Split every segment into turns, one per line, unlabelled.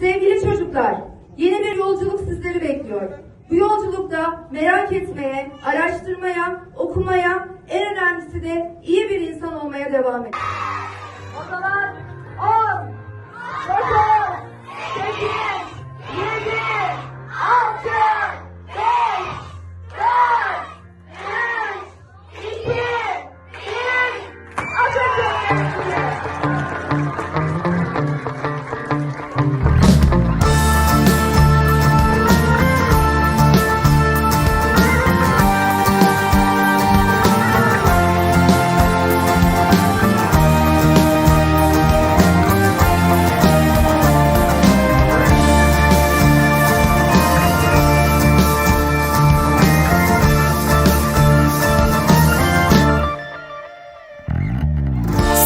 Sevgili çocuklar, yeni bir yolculuk sizleri bekliyor. Bu yolculukta merak etmeye, araştırmaya, okumaya, en önemlisi de iyi bir insan olmaya devam edin. O zaman 10, 9,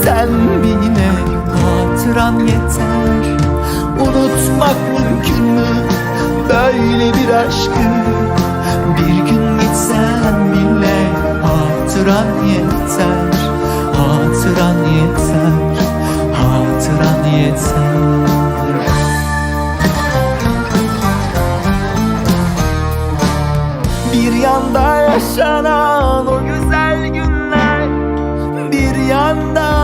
gitsen yine hatıran yeter. Unutmak mümkün mü? Böyle bir aşkı Bir gün gitsen bile hatıran yeter. Hatıran yeter Hatıran yeter. Bir yanda yaşanan o güzel günler Bir yanda